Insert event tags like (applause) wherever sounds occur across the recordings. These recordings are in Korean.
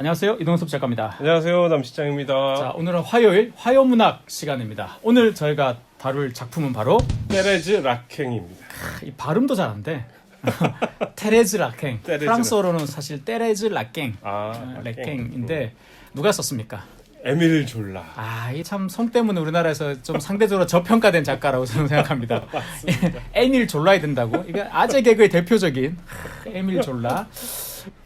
안녕하세요. 이동섭 작가입니다. 안녕하세요 남시장입니다. 자, 오늘은 화요일 화요문학 시간입니다. 오늘 저희가 다룰 작품은 바로 테레즈 락행입니다. 이 발음도 잘 안 돼. 테레즈 락행. 테레즈 프랑스어로는 사실 테레즈 락갱. 아 락갱인데 누가 썼습니까? 에밀 졸라. 아, 이 참 성 때문에 우리나라에서 좀 상대적으로 저평가된 작가라고 저는 생각합니다. (laughs) (laughs) 에밀 졸라야 된다고. 이게 아재 개그의 대표적인 에밀 졸라.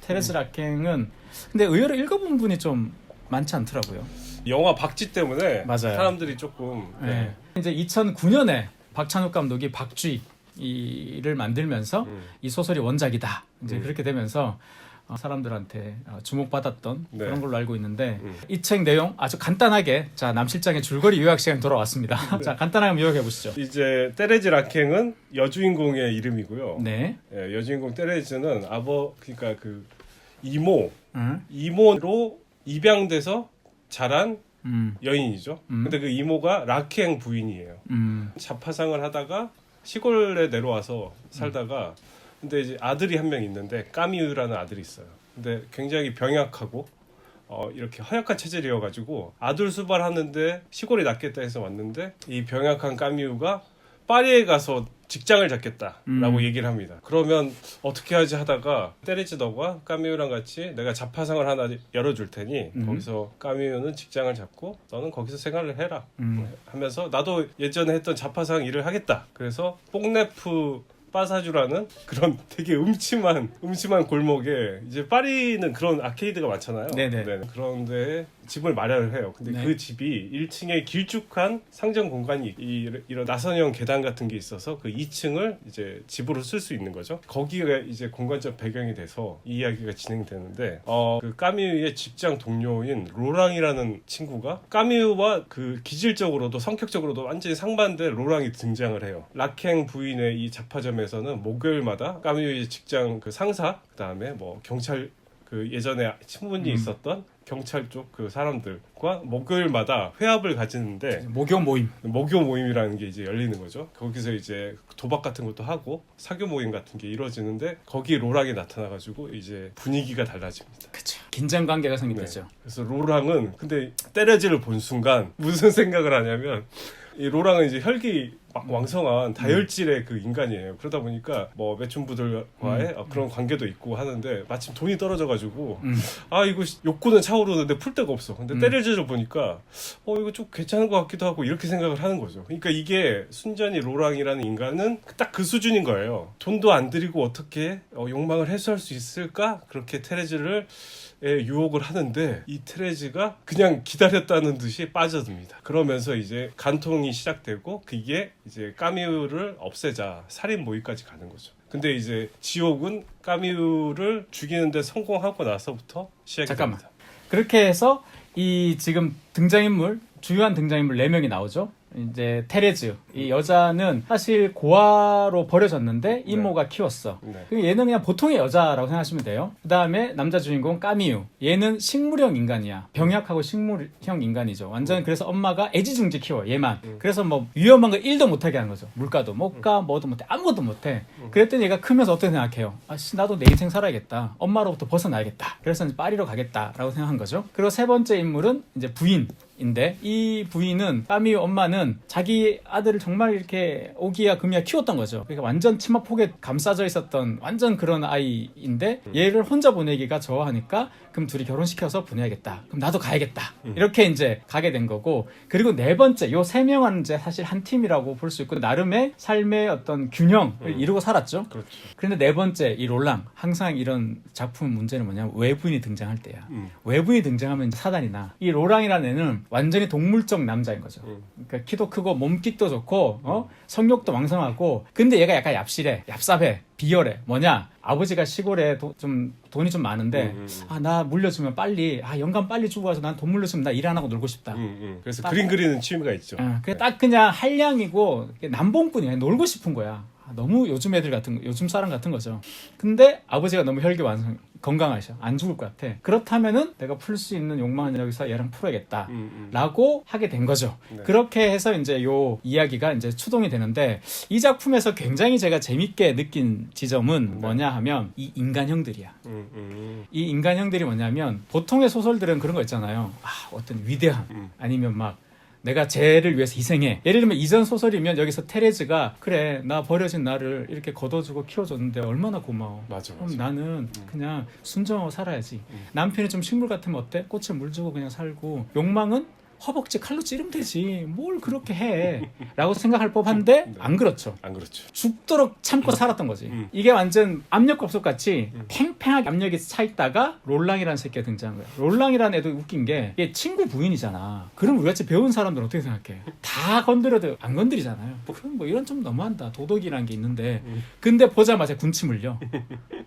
테레스 락갱은 근데 의외로 읽어본 분이 좀 많지 않더라고요. 영화 박쥐 때문에 맞아요. 사람들이 조금 네. 네. 이제 2009년에 박찬욱 감독이 박쥐를 만들면서 음. 이 소설이 원작이다. 이제 음. 그렇게 되면서 어, 사람들한테 어, 주목받았던 네. 그런 걸로 알고 있는데 음. 이책 내용 아주 간단하게 자 남실장의 줄거리 요약 시간 돌아왔습니다. (laughs) 자 간단하게 요약해 보시죠. 이제 테레즈 락행은 여주인공의 이름이고요. 네. 예, 여주인공 테레즈는 아버 그러니까 그 이모 응? 이모로 입양돼서 자란 음. 여인이죠. 음. 근데 그 이모가 락행 부인이에요. 음. 자파상을 하다가 시골에 내려와서 살다가 음. 근데 이제 아들이 한 명 있는데 까미유라는 아들이 있어요. 근데 굉장히 병약하고 어, 이렇게 허약한 체질이어가지고 아들 수발하는데 시골에 낫겠다 해서 왔는데 이 병약한 까미유가 파리에 가서 직장을 잡겠다라고 음. 얘기를 합니다. 그러면 어떻게 하지 하다가 때리지 너가 까미유랑 같이 내가 자파상을 하나 열어줄 테니 음. 거기서 까미유는 직장을 잡고 너는 거기서 생활을 해라. 음. 하면서 나도 예전에 했던 자파상 일을 하겠다. 그래서 뽕네프 빠사주라는 그런 (laughs) 되게 음침한 음침한 골목에 이제 파리는 그런 아케이드가 많잖아요. 네네. 그런데 집을 마련을 해요. 근데 네. 그 집이 1층에 길쭉한 상점 공간이 이- 이런 나선형 계단 같은 게 있어서 그 2층을 이제 집으로 쓸 수 있는 거죠. 거기가 이제 공간적 배경이 돼서 이 이야기가 진행되는데 어, 그 까미유의 직장 동료인 로랑이라는 친구가 까미유와 그 기질적으로도 성격적으로도 완전히 상반된 로랑이 등장을 해요. 락행 부인의 이 잡화점에 서는 목요일마다 까미유의 직장 그 상사 그다음에 뭐 경찰 그 예전에 친분이 음. 있었던 경찰 쪽 그 사람들과 목요일마다 회합을 가지는데 목요 모임. 목요 모임이라는 게 이제 열리는 거죠. 거기서 이제 도박 같은 것도 하고 사교 모임 같은 게 이루어지는데 거기 로랑이 나타나가지고 이제 분위기가 달라집니다. 그쵸. 긴장 관계가 생기죠. 네. 그래서 로랑은 근데 때려지를 본 순간 무슨 생각을 하냐면 이 로랑은 이제 혈기 막 왕성한 다혈질의 그 인간이에요. 그러다 보니까 뭐 매춘부들과의 어, 그런 관계도 있고 하는데 마침 돈이 떨어져가지고 음. 아 이거 씨, 욕구는 차오르는데 풀 데가 없어. 근데 음. 때려지를 보니까 어 이거 좀 괜찮은 것 같기도 하고 이렇게 생각을 하는 거죠. 그러니까 이게 순전히 로랑이라는 인간은 딱 그 수준인 거예요. 돈도 안 들이고 어떻게 어, 욕망을 해소할 수 있을까? 그렇게 테레즈를 에 유혹을 하는데 이 테레즈가 그냥 기다렸다는 듯이 빠져듭니다. 그러면서 이제 간통이 시작되고 그게 이제 까미우를 없애자 살인 모의까지 가는 거죠. 근데 이제 지옥은 까미우를 죽이는데 성공하고 나서부터 시작이 잠깐만. 됩니다. 그렇게 해서 이 지금 등장인물 주요한 등장인물 4명이 나오죠. 이제 테레즈 이 여자는 사실 고아로 버려졌는데 이모가 키웠어. 네. 그 얘는 그냥 보통의 여자라고 생각하시면 돼요. 그 다음에 남자 주인공 까미유. 얘는 식물형 인간이야. 병약하고 식물형 인간이죠. 완전 그래서 엄마가 애지중지 키워 얘만. 음. 그래서 뭐 위험한 거 1도 못하게 하는 거죠. 물가도 못 가, 뭐도 못해, 아무것도 못해. 그랬더니 얘가 크면서 어떻게 생각해요? 아 씨 나도 내 인생 살아야겠다. 엄마로부터 벗어나야겠다. 그래서 이제 파리로 가겠다라고 생각한 거죠. 그리고 세 번째 인물은 이제 부인. 인데 이 부인은 까미유 엄마는 자기 아들을 정말 이렇게 오기야 금이야 키웠던 거죠. 그러니까 완전 치마 폭에 감싸져 있었던 완전 그런 아이인데 얘를 혼자 보내기가 저하니까 그럼 둘이 결혼시켜서 보내야겠다. 그럼 나도 가야겠다. 이렇게 이제 가게 된 거고 그리고 네 번째 요 세 명은 이제 사실 한 팀이라고 볼 수 있고 나름의 삶의 어떤 균형을 음. 이루고 살았죠. 그렇죠. 그런데 네 번째 이 롤랑 항상 이런 작품 문제는 뭐냐면 외부인이 등장할 때야. 음. 외부인이 등장하면 사단이 나. 이 로랑이라는 애는 완전히 동물적 남자인 거죠. 음. 그러니까 키도 크고 몸깃도 좋고 어? 성욕도 왕성하고 근데 얘가 약간 얍실해, 얍삽해, 비열해. 뭐냐? 아버지가 시골에 도- 좀 돈이 좀 많은데 음, 음, 음. 아나 물려주면 빨리 아 영감 빨리 주고 가서 난 돈 물려주면 나 일 안 하고 놀고 싶다. 그래서 딱- 그림 그리는 취미가 있죠. 어, 그게 딱 그냥 한량이고 남봉꾼이야. 놀고 싶은 거야. 아, 너무 요즘 애들 같은 거, 요즘 사람 같은 거죠. 근데 아버지가 너무 혈기 완성 건강하셔 안 죽을 것 같아. 그렇다면은 내가 풀 수 있는 욕망을 여기서 얘랑 풀어야겠다. 음, 음. 라고 하게 된 거죠. 네. 그렇게 해서 이제 요 이야기가 이제 추동이 되는데 이 작품에서 굉장히 제가 재밌게 느낀 지점은 뭐냐 하면 이 인간형들이야. 음, 음, 이 인간형들이 뭐냐면 보통의 소설들은 그런 거 있잖아요. 아, 어떤 위대함 음. 아니면 막 내가 쟤를 위해서 희생해. 예를 들면 이전 소설이면 여기서 테레즈가 그래 나 버려진 나를 이렇게 걷어주고 키워줬는데 얼마나 고마워. 맞아, 그럼 맞아. 나는 그냥 순정하고 살아야지. 음. 남편이 좀 식물 같으면 어때? 꽃에 물 주고 그냥 살고 욕망은 허벅지 칼로 찌르면 되지. 뭘 그렇게 해? 라고 생각할 법한데 네. 안 그렇죠. 안 그렇죠. 죽도록 참고 살았던 거지. 음. 이게 완전 압력밥솥 같이 음. 팽팽하게 압력이 차 있다가 롤랑이라는 새끼가 등장한 거야. 롤랑이라는 애도 웃긴 게 얘 친구 부인이잖아. 그럼 우리 같이 배운 사람들은 어떻게 생각해? 다 건드려도 안 건드리잖아요. 그럼 뭐 이런 좀 너무한다. 도덕이라는 게 있는데. 음. 근데 보자마자 군침 흘려.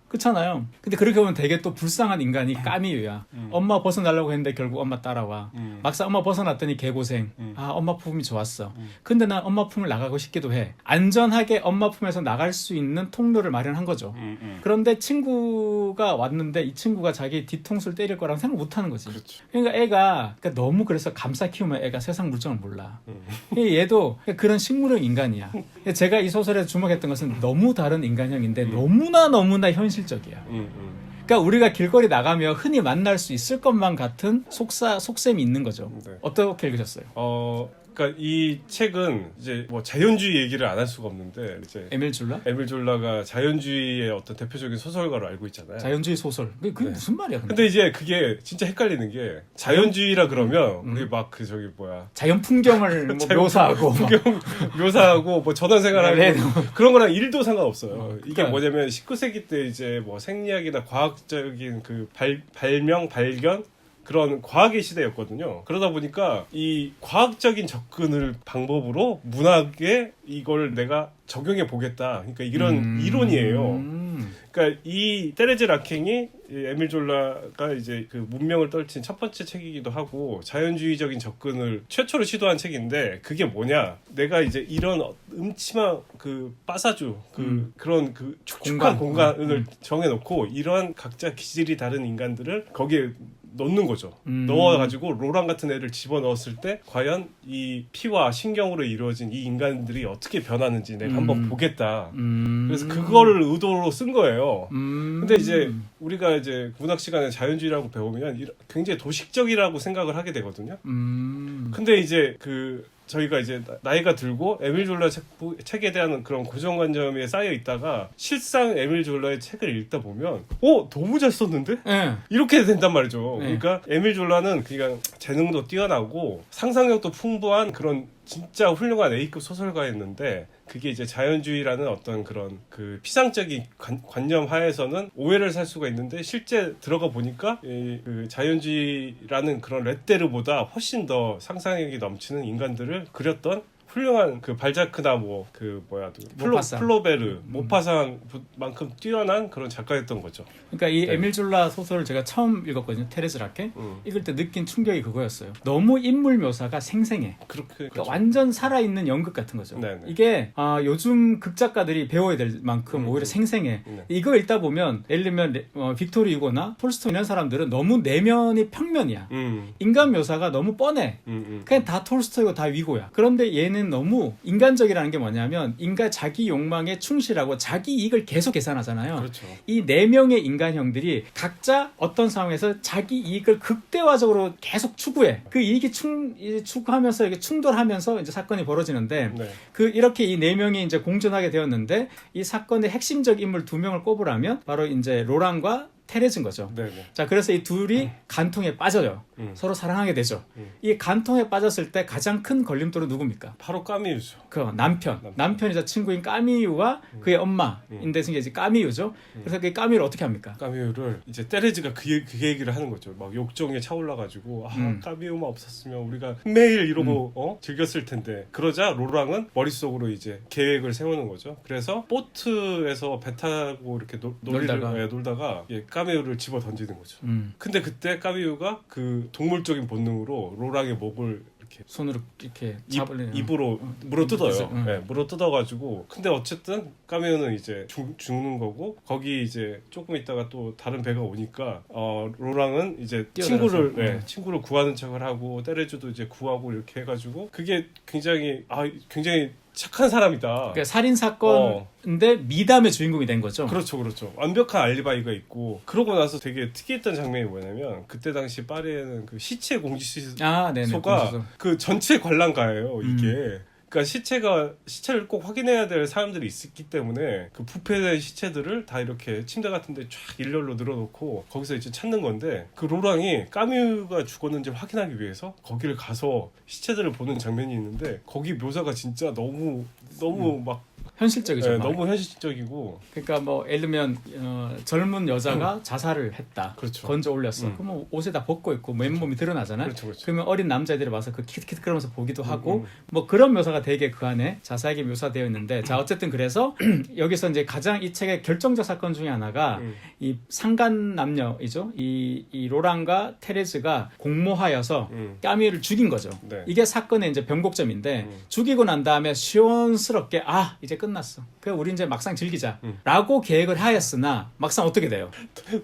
그렇잖아요. 근데 그렇게 보면 되게 또 불쌍한 인간이 까미유야. 음. 엄마 벗어나려고 했는데 결국 엄마 따라와. 음. 막상 엄마 벗어났더니 개고생. 음. 아 엄마 품이 좋았어. 음. 근데 난 엄마 품을 나가고 싶기도 해. 안전하게 엄마 품에서 나갈 수 있는 통로를 마련한 거죠. 음, 음. 그런데 친구가 왔는데 이 친구가 자기 뒤통수를 때릴 거라고 생각 못 하는 거지. 그렇죠. 그러니까 애가 그러니까 너무 그래서 감싸 키우면 애가 세상 물정을 몰라. 음. 얘도 그런 식물형 인간이야. 제가 이 소설에서 주목했던 것은 너무 다른 인간형인데 음. 너무나 너무나 현실 적이야. 음, 음. 그러니까 우리가 길거리 나가면 흔히 만날 수 있을 것만 같은 속사 속셈이 있는 거죠. 네. 어떻게 읽으셨어요? 어, 그러니까 이 책은 이제 뭐 자연주의 얘기를 안 할 수가 없는데 이제 에밀 줄라? 에밀 졸라가 자연주의의 어떤 대표적인 소설가로 알고 있잖아요. 자연주의 소설. 그게, 그게 네. 무슨 말이야? 근데, 근데 이제 그게 진짜 헷갈리는 게 자연주의라 그러면 음. 우리 막 그 저기 뭐야 자연 풍경을 뭐 (laughs) 자연 묘사하고 풍경 묘사하고 뭐 전원 생활하고 네. 그런 거랑 일도 상관없어요. 어, 이게 그러니까. 뭐냐면 19세기 때 이제 뭐 생리학이나 과학적인 그 발, 발명 발견 그런 과학의 시대였거든요. 그러다 보니까 이 과학적인 접근을 방법으로 문학에 이걸 내가 적용해 보겠다. 그러니까 이런 음. 이론이에요. 음. 그러니까 이 테레즈 라킹이 이 에밀 졸라가 이제 그 문명을 떨친 첫 번째 책이기도 하고 자연주의적인 접근을 최초로 시도한 책인데 그게 뭐냐? 내가 이제 이런 어- 음침한 그 빠사주 그 음. 그런 그 축축한 공간. 공간. 을 음. 정해놓고 이러한 각자 기질이 다른 인간들을 거기에 넣는 거죠. 음. 넣어가지고 로랑 같은 애를 집어 넣었을 때 과연 이 피와 신경으로 이루어진 이 인간들이 어떻게 변하는지 내가 음. 한번 보겠다. 음. 그래서 그거를 의도로 쓴 거예요. 음. 근데 이제 우리가 이제 문학 시간에 자연주의라고 배우면 굉장히 도식적이라고 생각을 하게 되거든요. 음. 근데 이제 그 저희가 이제 나- 나이가 들고 에밀 졸라 책, 책에 대한 그런 고정관념에 쌓여 있다가 실상 에밀 졸라의 책을 읽다 보면 어 너무 잘 썼는데 예. 이렇게 된단 말이죠. 네. 그러니까 에밀 졸라는 그냥 재능도 뛰어나고 상상력도 풍부한 그런 진짜 훌륭한 A급 소설가였는데 그게 이제 자연주의라는 어떤 그런 그 피상적인 관, 관념 하에서는 오해를 살 수가 있는데 실제 들어가 보니까 이, 그 자연주의라는 그런 레테르보다 훨씬 더 상상력이 넘치는 인간들을 그렸던 훌륭한 그 발자크나 뭐 그 뭐야 플로, 모파상. 플로베르 모파상만큼 뛰어난 그런 작가였던 거죠. 그러니까 이 네. 에밀 졸라 소설을 제가 처음 읽었거든요. 테레즈 라켓. 음. 읽을 때 느낀 충격이 그거였어요. 너무 인물 묘사가 생생해. 그렇게 그러니까 그렇죠. 완전 살아있는 연극 같은 거죠. 네네. 이게 아, 요즘 극작가들이 배워야 될 만큼 음. 오히려 생생해. 네. 이거 읽다 보면 예를 들면 레- 어, 빅토리 유고나 톨스토이 이런 사람들은 너무 내면이 평면이야. 음, 인간 묘사가 너무 뻔해. 음, 음. 그냥 다 톨스토이고 다 위고야. 그런데 얘는 너무 인간적이라는 게 뭐냐면 인간 자기 욕망에 충실하고 자기 이익을 계속 계산하잖아요. 그렇죠. 이 네 명의 인간 형들이 각자 어떤 상황에서 자기 이익을 극대화적으로 계속 추구해. 그 이익이 충, 이 추구하면서 이게 충돌하면서 이제 사건이 벌어지는데 네. 그 이렇게 이 네 명이 이제 공존하게 되었는데 이 사건의 핵심적 인물 두 명을 꼽으라면 바로 이제 로랑과 테레즈인 거죠. 네, 네. 자, 그래서 이 둘이 간통에 빠져요. 음. 서로 사랑하게 되죠. 음. 이 간통에 빠졌을 때 가장 큰 걸림돌은 누굽니까? 바로 까미우죠. 그 남편, 남편. 남편 이자 친구인 까미유와 그의 엄마인데 이제 까미유죠. 그래서 그 까미유를 어떻게 합니까? 까미우를 이제 테레즈가 그, 얘- 그 얘기를 하는 거죠. 막 욕정에 차올라가지고 아 음. 까미우만 없었으면 우리가 매일 이러고 어? 즐겼을 텐데 그러자 로랑은 머릿속으로 이제 계획을 세우는 거죠. 그래서 보트에서 배 타고 이렇게 놀, 놀이를- 놀다가. 예, 놀다가 예, 까미우를 집어 던지는 거죠. 음. 근데 그때 까미우가 그 동물적인 본능으로 로랑의 목을 이렇게 손으로 이렇게 입, 잡으려는 입으로 물어 뜯어요. 그죠, 응. 네, 물어 뜯어가지고 근데 어쨌든 까메오는 이제 죽, 죽는 거고 거기 이제 조금 있다가 또 다른 배가 오니까 어 로랑은 이제 뛰어들어서. 친구를 네, 응. 친구를 구하는 척을 하고 때레주도 이제 구하고 이렇게 해가지고 그게 굉장히 아 굉장히 착한 사람이다. 그러니까 살인 사건인데 미담의 주인공이 된 거죠. 어. 그렇죠, 그렇죠. 완벽한 알리바이가 있고 그러고 나서 되게 특이했던 장면이 뭐냐면 그때 당시 파리에는 그 시체 공지소가 아, 네네. 공수소. 그 전체 관람가예요. 이게. 음. 그러니까 시체가 시체를 꼭 확인해야 될 사람들이 있기 때문에 그 부패된 시체들을 다 이렇게 침대 같은데 쫙 일렬로 늘어놓고 거기서 이제 찾는 건데 그 로랑이 까뮤가 죽었는지 확인하기 위해서 거기를 가서 시체들을 보는 장면이 있는데 거기 묘사가 진짜 너무 너무 막 현실적이죠. 네, 막. 너무 현실적이고 그러니까 뭐 예를 들면 어, 젊은 여자가 자살을 했다. 그렇죠. 건져 올렸어. 음. 그러면 옷에 다 벗고 있고 맨몸이 드러나잖아. 그렇죠, 그렇죠. 그러면 어린 남자애들이 와서 그 키득키득 그러면서 보기도 하고 음, 음. 뭐 그런 묘사가 되게 그 안에 자세하게 묘사되어 있는데 자 어쨌든 그래서 (clears throat) 여기서 이제 가장 이 책의 결정적 사건 중에 하나가 음. 이 상간 남녀이죠. 이, 이 로랑과 테레즈가 공모하여서 음. 까미를 죽인 거죠. 네. 이게 사건의 이제 변곡점인데 음. 죽이고 난 다음에 시원스럽게 아 이제 끝났어. 그 우리 이제 막상 음. 즐기자라고 계획을 하였으나 막상 어떻게 돼요?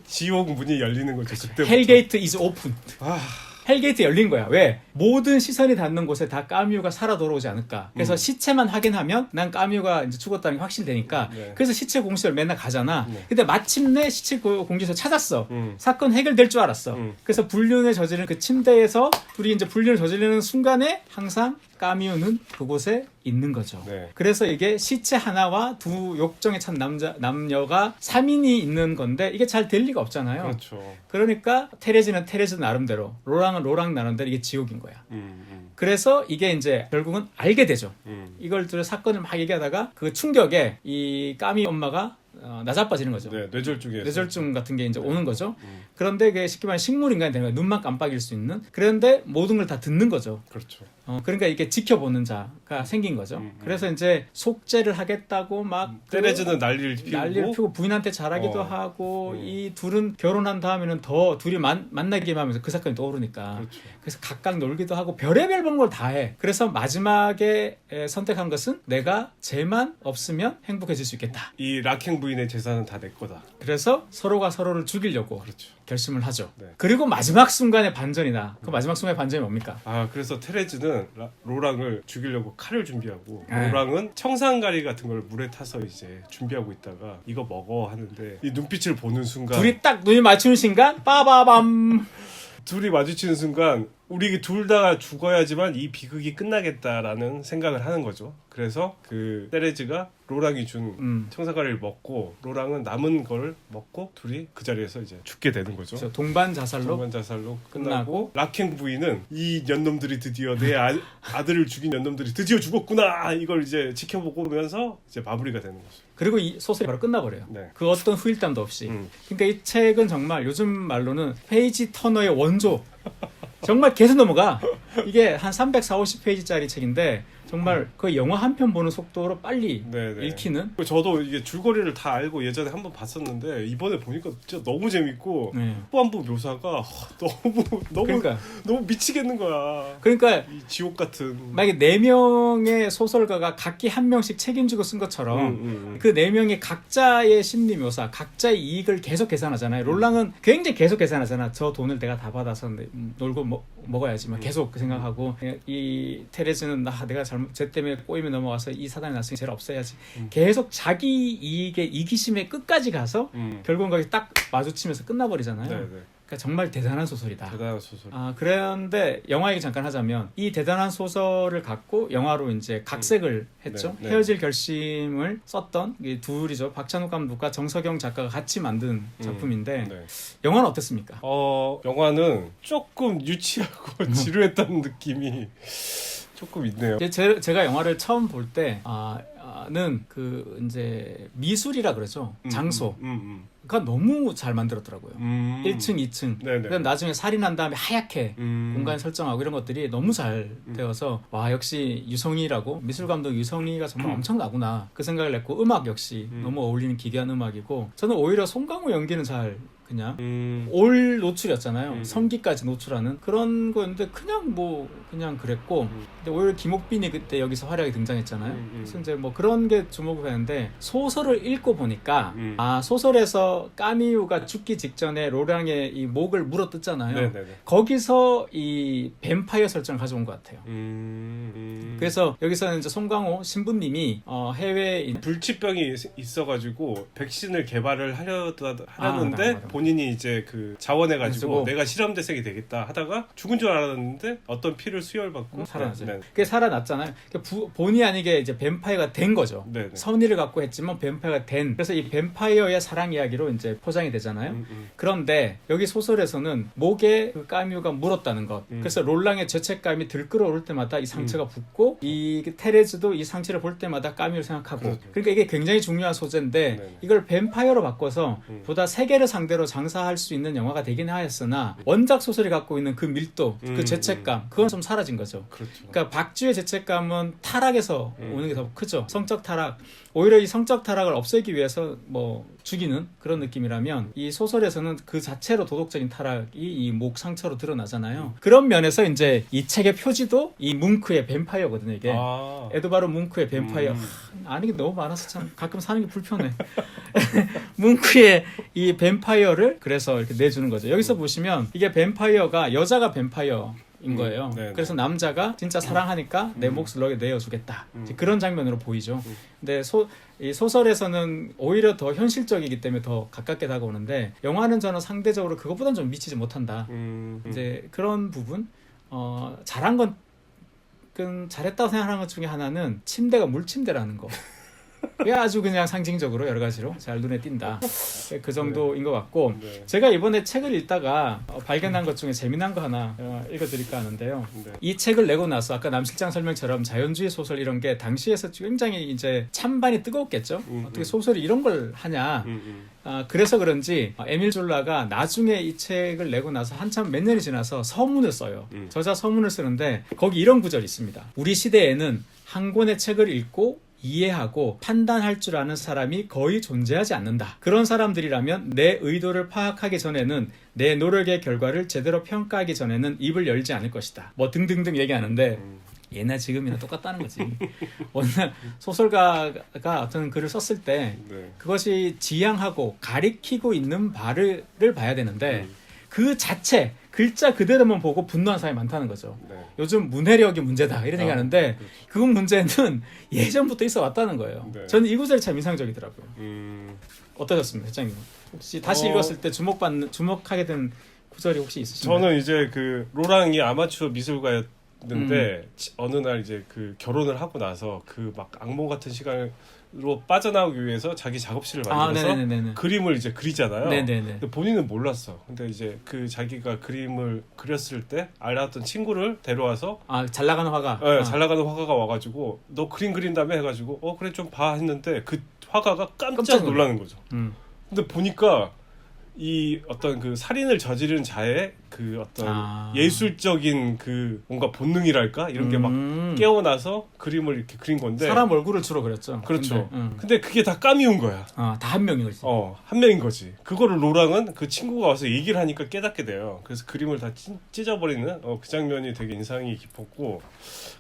지옥 문이 열리는 거죠. 그때 헬게이트 이즈 오픈. 아, 헬게이트 열린 거야. 왜? 모든 시선이 닿는 곳에 다 까뮤가 살아 돌아오지 않을까. 그래서 음. 시체만 확인하면 난 까뮤가 이제 죽었다는 게 확실되니까. 네. 그래서 시체 공시를 맨날 가잖아. 네. 근데 마침내 시체 고- 공시소 찾았어. 음. 사건 해결될 줄 알았어. 음. 그래서 불륜을 저지르는 그 침대에서 둘이 이제 불륜을 저지르는 순간에 항상 까뮤는 그곳에 있는 거죠. 네. 그래서 이게 시체 하나와 두 욕정에 찬 남자 남녀가 3인이 있는 건데 이게 잘 될 리가 없잖아요. 그렇죠. 그러니까 테레즈는 테레즈 나름대로 로랑은 로랑 나름대로 이게 지옥인 거야. 음, 음, 그래서 이게 이제 결국은 알게 되죠. 음. 이걸 들어 사건을 막 얘기하다가 그 충격에 이 까미 엄마가 어, 나자빠지는 거죠. 네, 뇌졸중에서. 뇌졸중 같은 게 이제 오는 거죠. 음, 그런데 그게 쉽게 말하면 식물 인간이 되는 거야. 눈만 깜빡일 수 있는. 그런데 모든 걸 다 듣는 거죠. 그렇죠. 어, 그러니까 이게 지켜보는 자가 생긴 거죠. 음, 음. 그래서 이제 속죄를 하겠다고 막 그- 때레즈는 난리를 피우고 난리를 피우고 부인한테 잘하기도 어. 하고 음. 이 둘은 결혼한 다음에는 더 둘이 만, 만나기만 하면서 그 사건이 떠오르니까 그렇죠. 그래서 각각 놀기도 하고 별의별 걸다 해. 그래서 마지막에 에, 선택한 것은 내가 쟤만 없으면 행복해질 수 있겠다. 이 락행 부인의 재산은 다 내 거다. 그래서 서로가 서로를 죽이려고 그렇죠. 결심을 하죠. 네. 그리고 마지막 순간의 반전이다. 그 마지막 순간의 반전이 뭡니까? 아 그래서 테레즈는 라- 로랑을 죽이려고 칼을 준비하고 네. 로랑은 청산가리 같은 걸 물에 타서 이제 준비하고 있다가 이거 먹어 하는데 이 눈빛을 보는 순간 둘이 딱 눈이 맞추는 순간 빠바밤. 둘이 마주치는 순간 우리 둘 다 죽어야지만 이 비극이 끝나겠다라는 생각을 하는 거죠. 그래서 그 테레즈가 로랑이 준 음. 청산가리를 먹고 로랑은 남은 걸 먹고 둘이 그 자리에서 이제 죽게 되는 거죠. 그래서 동반 자살로 정관 자살로 끝나고, 끝나고 락행 부인은 이 년놈들이 드디어 내 아, 아들을 죽인 년놈들이 드디어 죽었구나 이걸 이제 지켜보면서 이제 마무리가 되는 거죠. 그리고 이 소설이 바로 끝나버려요. 네. 그 어떤 후일담도 없이. 음. 그러니까 이 책은 정말 요즘 말로는 페이지 터너의 원조. 정말 계속 넘어가. 이게 한 340, 50페이지짜리 책인데 정말 거의 영화 한 편 보는 속도로 빨리 네네. 읽히는. 저도 이게 줄거리를 다 알고 예전에 한 번 봤었는데 이번에 보니까 진짜 너무 재밌고 네. 후반부 묘사가 허, (laughs) 너무 너무 그러니까 너무 미치겠는 거야. 그러니까 이 지옥 같은. 만약에 네 명의 소설가가 각기 한 명씩 책임지고 쓴 것처럼 음, 음, 음. 그네 명이 각자의 심리 묘사, 각자의 이익을 계속 계산하잖아요. 롤랑은 굉장히 계속 계산하잖아. 저 돈을 내가 다 받아서 음, 놀고 먹, 먹어야지. 막 계속 그 생각하고 이 테레즈는 나 내가 잘못 쟤 때문에 꼬임에 넘어가서 이 사단이 났으니 쟤를 없애야지. 음. 계속 자기 이익의 이기심의 끝까지 가서 음. 결국은 거기 딱 마주치면서 끝나버리잖아요. 네네. 그러니까 정말 대단한 소설이다. 대단한 소설. 아, 그런데 영화 얘기 잠깐 하자면 이 대단한 소설을 갖고 영화로 이제 각색을 했죠. 네, 네. 헤어질 결심을 썼던 이 둘이죠. 박찬욱 감독과 정석영 작가가 같이 만든 작품인데 네. 영화는 어땠습니까? 어 영화는 조금 유치하고 (laughs) 음. 지루했다는 느낌이 조금 있네요. 제- 제, 제가 영화를 처음 볼 때 아, 는그 이제 미술이라 그러죠. 음, 장소가 음, 너무 잘 만들었더라고요. 음, 음. 1층, 2층. 네네. 그다음 나중에 살인한 다음에 하얗게 음. 공간 설정하고 이런 것들이 너무 잘 음. 되어서 와 역시 유성이라고 미술 감독 유성이가 정말 음. 엄청나구나 그 생각을 했고 음악 역시 음. 너무 어울리는 기괴한 음악이고 저는 오히려 송강호 연기는 잘 그냥 음. 올 노출이었잖아요. 음. 성기까지 노출하는 그런 거였는데 그냥 뭐 그냥 그랬고 음. 근데 오히려 김옥빈이 그때 여기서 활약이 등장했잖아요. 음, 음. 그래서 이제 뭐 그런 게 주목을 했는데 소설을 읽고 보니까 음. 아 소설에서 까미유가 죽기 직전에 로랑의 이 목을 물어뜯잖아요. 네네네. 거기서 이 뱀파이어 설정을 가져온 것 같아요. 그래서 여기서는 이제 송강호 신부님이 어, 해외 인- 불치병이 있- 있어가지고 백신을 개발을 하려는데 아, 맞아, 맞아. 본인이 이제 그 자원해가지고 쓰고. 내가 실험대생이 되겠다 하다가 죽은 줄 알았는데 어떤 피를 수혈받고 살아났어요. 네, 그게 살아났잖아요. 그러니까 부- 본의 아니게 이제 뱀파이어가 된 거죠. 네. 네. 선의를 갖고 했지만 뱀파이어가 된. 그래서 이 뱀파이어의 사랑 이야기로 이제 포장이 되잖아요. 음, 음. 그런데 여기 소설에서는 목에 그 까뮤가 물었다는 것. 음. 그래서 롤랑의 죄책감이 들끓어오를 때마다 이 상처가 붓고 이 테레즈도 이 상처를 볼 때마다 까뮤를 생각하고. 그렇죠. 그러니까 이게 굉장히 중요한 소재인데 네네. 이걸 뱀파이어로 바꿔서 음. 보다 세계를 상대로 장사할 수 있는 영화가 되긴 하였으나 원작 소설이 갖고 있는 그 밀도, 음, 그 죄책감, 그건 좀 사라진 거죠. 그렇죠. 그러니까 박쥐의 죄책감은 타락에서 음. 오는 게 더 크죠. 성적 타락. 오히려 이 성적 타락을 없애기 위해서 뭐 죽이는 그런 느낌이라면 이 소설에서는 그 자체로 도덕적인 타락이 이 목 상처로 드러나잖아요. 그런 면에서 이제 이 책의 표지도 이 뭉크의 뱀파이어거든요. 이게 아. 에드바르 뭉크의 뱀파이어. 음. 하, 아는 게 너무 많아서 참 가끔 사는 게 불편해. (laughs) 뭉크의 이 뱀파이어를 그래서 이렇게 내주는 거죠. 여기서 보시면 이게 뱀파이어가 여자가 뱀파이어. 인 거예요. 음, 네네. 그래서 남자가 진짜 사랑하니까 내 몫을 너에게 내어주겠다. 음. 이제 그런 장면으로 보이죠. 음. 근데 소, 이 소설에서는 오히려 더 현실적이기 때문에 더 가깝게 다가오는데 영화는 저는 상대적으로 그것보다는 좀 미치지 못한다. 음, 음. 이제 그런 부분 어, 잘한 건 그, 잘했다고 생각하는 것 중에 하나는 침대가 물침대라는 거. (laughs) 그게 (laughs) 아주 그냥 상징적으로 여러 가지로 잘 눈에 띈다. 그 정도인 것 같고 네. 제가 이번에 책을 읽다가 어, 발견한 것 중에 재미난 거 하나 어, 읽어드릴까 하는데요. 네. 이 책을 내고 나서 아까 남 실장 설명처럼 자연주의 소설 이런 게 당시에서 굉장히 이제 찬반이 뜨거웠겠죠. 음, 어떻게 음. 소설이 이런 걸 하냐. 음, 음. 아, 그래서 그런지 어, 에밀 졸라가 나중에 이 책을 내고 나서 한참 몇 년이 지나서 서문을 써요. 음. 저자 서문을 쓰는데 거기 이런 구절이 있습니다. 우리 시대에는 한 권의 책을 읽고 이해하고 판단할 줄 아는 사람이 거의 존재하지 않는다. 그런 사람들이라면 내 의도를 파악하기 전에는 내 노력의 결과를 제대로 평가하기 전에는 입을 열지 않을 것이다. 뭐 등등등 얘기하는데 음. 예나 지금이나 똑같다는 거지. (laughs) 원래 소설가가 어떤 글을 썼을 때 네. 그것이 지향하고 가리키고 있는 바를 를 봐야 되는데 음. 그 자체 글자 그대로만 보고 분노한 사람이 많다는 거죠. 네. 요즘 문해력이 문제다 이런 아, 얘기하는데 그렇죠. 그 문제는 (laughs) 예전부터 있어 왔다는 거예요. 네. 저는 이 구절이 참 인상적이더라고요. 음. 어떠셨습니까, 회장님? 혹시 다시 어. 읽었을 때 주목받는 주목하게 된 구절이 혹시 있으신가요? 저는 이제 그 로랑이 아마추어 미술가였 는데 음. 지- 어느 날 이제 그 결혼을 하고 나서 그 막 악몽 같은 시간으로 빠져나오기 위해서 자기 작업실을 아, 만들어서 네네네네. 그림을 이제 그리잖아요. 네네네. 근데 본인은 몰랐어. 근데 이제 그 자기가 그림을 그렸을 때 알았던 친구를 데려와서 아, 잘 나가는 화가. 예, 아. 잘 나가는 화가가 와가지고 너 그림 그린다며 해가지고 어 그래 좀 봐 했는데 그 화가가 깜짝 깜짝 놀라는 거죠. 음. 근데 보니까 이 어떤 그 살인을 저지른 자의 그 어떤 아. 예술적인 그 뭔가 본능이랄까 이런 게 막 음. 깨어나서 그림을 이렇게 그린 건데 사람 얼굴을 주로 그렸죠. 그렇죠. 근데, 음. 근데 그게 다 까미운 거야. 아, 다 한 명인 거지. 어, 한 명인 거지. 그거를 로랑은 그 친구가 와서 얘기를 하니까 깨닫게 돼요. 그래서 그림을 다 찢, 찢어버리는 어, 그 장면이 되게 인상이 깊었고,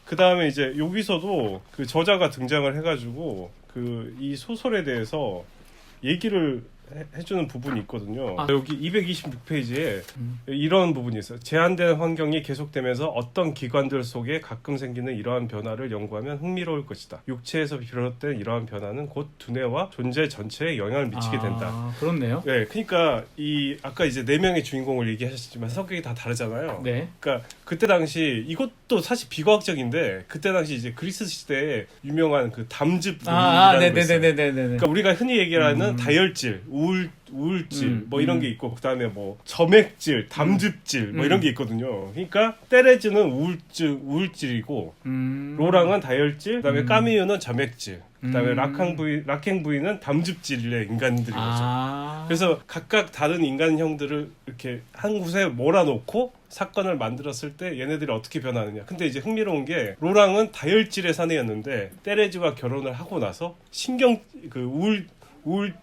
그 다음에 이제 여기서도 그 저자가 등장을 해가지고 그 이 소설에 대해서 얘기를 해, 해주는 부분이 있거든요. 아. 여기 226페이지에 음. 이런 부분이 있어요. 제한된 환경이 계속되면서 어떤 기관들 속에 가끔 생기는 이러한 변화를 연구하면 흥미로울 것이다. 육체에서 비롯된 이러한 변화는 곧 두뇌와 존재 전체에 영향을 미치게 된다. 아, 그렇네요. 네, 그러니까 이 아까 이제 네 명의 주인공을 얘기하셨지만 성격이 다 다르잖아요. 네. 그러니까 그때 당시 이것도 사실 비과학적인데 그때 당시 이제 그리스 시대에 유명한 그 담즙이라는 아, 아 거 있어요. 네네네네네네. 그러니까 우리가 흔히 얘기하는 음. 다혈질, 우울 우울질 음, 뭐 이런 음. 게 있고 그다음에 뭐 점액질, 담즙질 뭐 음. 이런 게 있거든요. 그러니까 테레즈는 우울증 우울질이고 음. 로랑은 다혈질, 그다음에 음. 까미유는 점액질, 그다음에 음. 락항 부인 락행 부인은 담즙질의 인간들인 거죠. 아. 그래서 각각 다른 인간형들을 이렇게 한 곳에 몰아놓고 사건을 만들었을 때 얘네들이 어떻게 변하느냐. 근데 이제 흥미로운 게 로랑은 다혈질의 사내였는데 테레즈와 결혼을 하고 나서 신경 그 우울 우울 물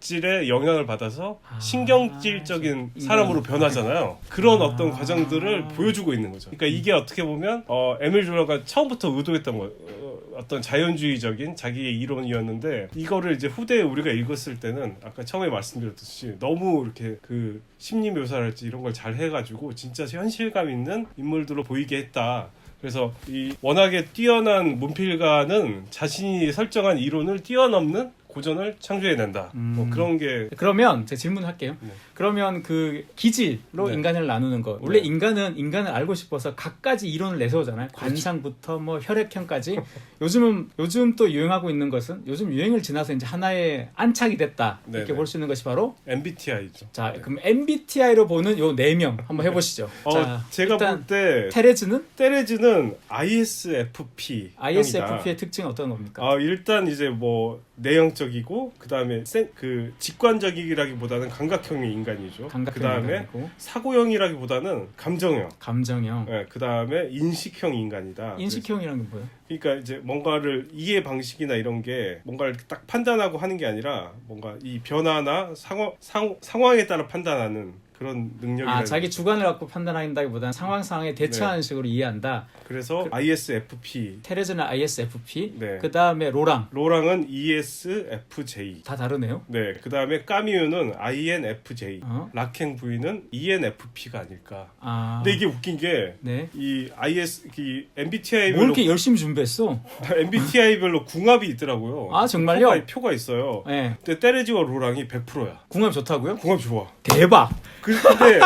질의 영향을 받아서 아, 신경질적인 좀 사람으로 변하잖아요. 그런 아. 어떤 과정들을 보여주고 있는 거죠. 그러니까 이게 어떻게 보면 어, 에밀 조라가 처음부터 의도했던 거 어, 어떤 자연주의적인 자기의 이론이었는데 이거를 이제 후대에 우리가 읽었을 때는 아까 처음에 말씀드렸듯이 너무 이렇게 그 심리 묘사랄지 이런 걸 잘 해가지고 진짜 현실감 있는 인물들로 보이게 했다. 그래서 이 워낙에 뛰어난 문필가는 자신이 설정한 이론을 뛰어넘는 고전을 창조해낸다. 뭐 음. 그런 게 그러면 제가 질문할게요. 네. 그러면 그 기질로 네. 인간을 나누는 거. 원래 네. 인간은 인간을 알고 싶어서 각가지 이론을 내세우잖아요. 관상부터 뭐 혈액형까지. 요즘은 요즘 또 유행하고 있는 것은 요즘 유행을 지나서 이제 하나의 안착이 됐다. 이렇게 네네. 볼수 있는 것이 바로 MBTI죠. 자, 그럼 MBTI로 보는 요 네 명 한번 해 보시죠. (laughs) 어, 자, 제가 볼 때 테레즈는 테레즈는 ISFP. ISFP의 특징은 어떤 겁니까? 아 일단 이제 뭐 내형적이고 그 다음에 그 직관적이라기보다는 감각형의 인간 이죠. 감각형 그 다음에 사고형이라기보다는 감정형. 감정형, 네, 그 다음에 인식형 인간이다. 인식형이란 게 뭐예요? 그러니까 이제 뭔가를 이해 방식이나 이런 게 뭔가를 딱 판단하고 하는 게 아니라 뭔가 이 변화나 상황 상, 상황에 따라 판단하는 그런 능력이 아, 자기 주관을 갖고 판단한다기보다는 상황 상황에 대처하는 식으로 이해한다. 그래서 ISFP 테레즈는 ISFP, 네. 그 다음에 로랑 로랑은 ESFJ 다 다르네요. 네, 그 다음에 까미유는 INFJ 어? 락행 부인은 ENFP가 아닐까 아, 근데 이게 웃긴 게 네. 이 IS 이뭘 MBTI별로 이렇게 열심히 준비했어? (laughs) MBTI별로 궁합이 있더라고요. 아, 정말요? 표가, 표가 있어요. 네. 근데 테레지와 로랑이 100%야. 궁합 좋다고요? 궁합 좋아. 대박. 그- 근데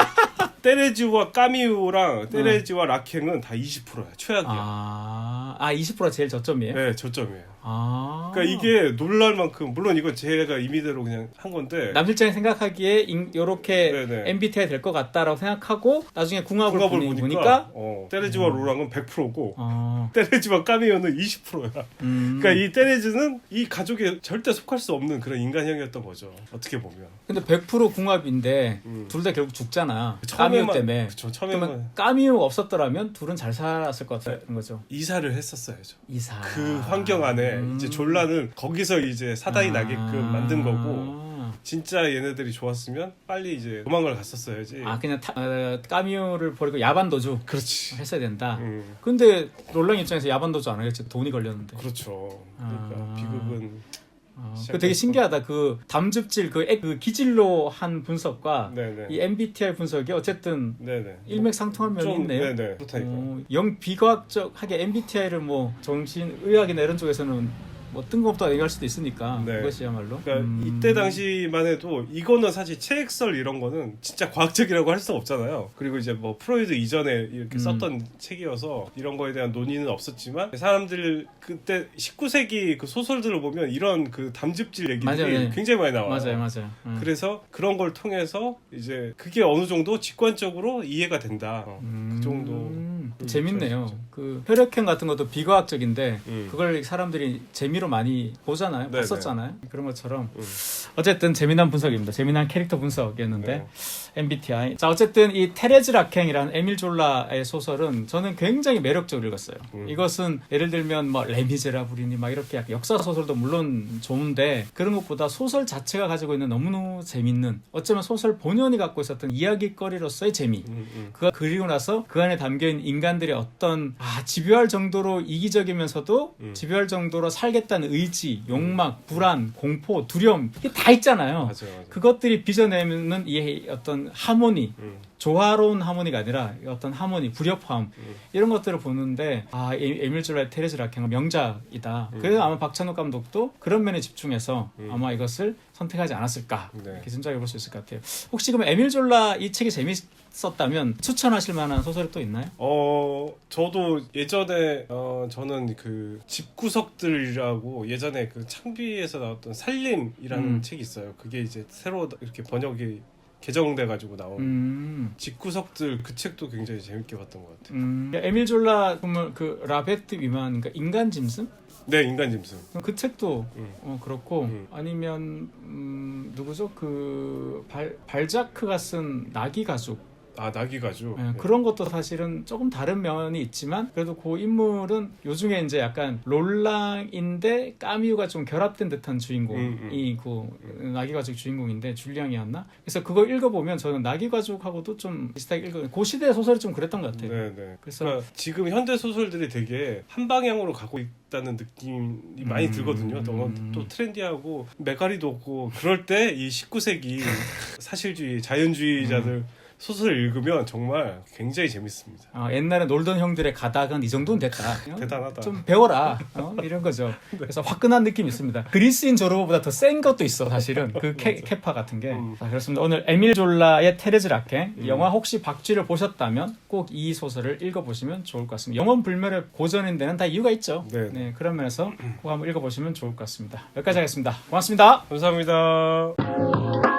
테레지와 까미우랑 테레지와 락행은 다 20%야. 최악이야. 아, 아 20%가 제일 저점이에요? 네, 저점이에요. 아. 그러니까 이게 놀랄 만큼 물론 이건 제가 임의대로 그냥 한 건데 남실장이 생각하기에 인- 요렇게 네네. MBTI 될 것 같다라고 생각하고 나중에 궁합을, 궁합을 보니, 보니까, 보니까 어, 테레지와 로랑은 100%고 어, 테레지와 까미우는 20%야. 음. 그러니까 이 테레즈는 이 가족에 절대 속할 수 없는 그런 인간형이었던 거죠. 어떻게 보면. 근데 100% 궁합인데 음. 둘다 결국 죽잖아. 까미우 때문에. 그쵸, 처음에만 까미우 없었더라면 둘은 잘 살았을 것 같은 거죠. 이사를 했었어야죠. 이사. 그 환경 안에 음. 이제 졸라는 거기서 이제 사단이 아. 나게끔 만든 거고 진짜 얘네들이 좋았으면 빨리 이제 도망을 갔었어야지. 아 그냥 타, 어, 까미우를 버리고 야반도주 그렇지. 했어야 된다. 음, 근데 롤랑 입장에서 야반도주 안 하겠지. 돈이 걸렸는데. 그렇죠. 그러니까 아. 비극은 어, 그. 되게 신기하다. 그 담즙질 그, 액- 그 기질로 한 분석과 네네. 이 MBTI 분석이 어쨌든 네네. 일맥상통한 면이 좀, 있네요. 네네. 어, 영 비과학적하게 MBTI를 뭐 정신 의학이나 이런 쪽에서는 뭐 뜬금없다 얘기할 수도 있으니까 네. 그것이야말로. 그러니까 음. 이때 당시만 해도 이거는 사실 체액설 이런 거는 진짜 과학적이라고 할 수 없잖아요. 그리고 이제 뭐 프로이드 이전에 이렇게 음. 썼던 책이어서 이런 거에 대한 논의는 없었지만 사람들 그때 19세기 그 소설들을 보면 이런 그 담즙질 얘기들이 맞아요, 네. 굉장히 많이 나와요. 맞아요, 맞아요. 음. 그래서 그런 걸 통해서 이제 그게 어느 정도 직관적으로 이해가 된다. 어, 음, 그 정도. 재밌네요. 그렇죠. 그 혈액형 같은 것도 비과학적인데 음. 그걸 사람들이 재미로 많이 보잖아요. 네네. 봤었잖아요. 그런 것처럼 음. 어쨌든 재미난 분석입니다. 재미난 캐릭터 분석이었는데 네. MBTI. 자 어쨌든 이 테레즈 락행이라는 에밀 졸라의 소설은 저는 굉장히 매력적으로 읽었어요. 음. 이것은 예를 들면 뭐 레미제라블이니 막 이렇게 역사 소설도 물론 좋은데 그런 것보다 소설 자체가 가지고 있는 너무너무 재밌는 어쩌면 소설 본연이 갖고 있었던 이야기거리로서의 재미. 음, 음. 그가 그리고 나서 그 안에 담겨 있는 인간 들의 어떤 아 집요할 정도로 이기적이면서도 음. 집요할 정도로 살겠다는 의지, 욕망, 불안, 공포, 두려움 이게 다 있잖아요. 맞아요. 맞아요. 그것들이 빚어내는 이 어떤 하모니, 음. 조화로운 하모니가 아니라 어떤 하모니, 불협화음 음. 이런 것들을 보는데 아 에- 에밀 졸라의 테레즈 라켄은 명작이다. 음. 그래서 아마 박찬욱 감독도 그런 면에 집중해서 음. 아마 이것을 선택하지 않았을까 네. 이렇게 짐작해 볼 수 있을 것 같아요. 혹시 그럼 에밀 졸라 이 책이 재밌었다면 추천하실 만한 소설이 또 있나요? 어 저도 예전에 어 저는 그 집구석들이라고 예전에 그 창비에서 나왔던 살림이라는 음. 책이 있어요. 그게 이제 새로 이렇게 번역이 개정돼 가지고 나온 음. 집구석들 그 책도 굉장히 재밌게 봤던 것 같아요. 음, 에밀 졸라 보면 그 라베트 위만 그러니까 인간 짐승 네 인간 짐승. 그 책도 음. 어, 그렇고 음. 아니면 음, 누구죠 그 발, 발자크가 쓴 나기 가죽 아 나귀 가죽. 예, 그런 것도 사실은 조금 다른 면이 있지만 그래도 그 인물은 요중에 이제 약간 롤랑인데 까미우가 좀 결합된 듯한 주인공이 음, 그 나귀 가족 주인공인데 줄리앙이었나? 그래서 그거 읽어보면 저는 나귀 가족하고도 좀 비슷하게 읽어. 그 시대 소설이 좀 그랬던 것 같아요. 네네. 그래서 그러니까 지금 현대 소설들이 되게 한 방향으로 가고 있다는 느낌이 많이 음. 들거든요. 너무 또 트렌디하고 메가리도 없고 그럴 때 이 19세기 (laughs) 사실주의 자연주의자들 음. 소설을 읽으면 정말 굉장히 재밌습니다. 어, 옛날에 놀던 형들의 가닥은 이 정도는 됐다. 어? 대단하다. 좀 배워라. 어? 이런 거죠. (laughs) 그래서 화끈한 느낌이 있습니다. 그리스인 조르보다 더 센 것도 있어, 사실은. 그 캐, 캐파 같은 게. 음. 자, 그렇습니다. 오늘 에밀 졸라의 테레즈 라케. 영화 혹시 박쥐를 보셨다면 꼭 이 소설을 읽어보시면 좋을 것 같습니다. 영원 불멸의 고전인 데는 다 이유가 있죠. 네. 그런 면에서 꼭 한번 읽어보시면 좋을 것 같습니다. 여기까지 하겠습니다. 고맙습니다. 감사합니다.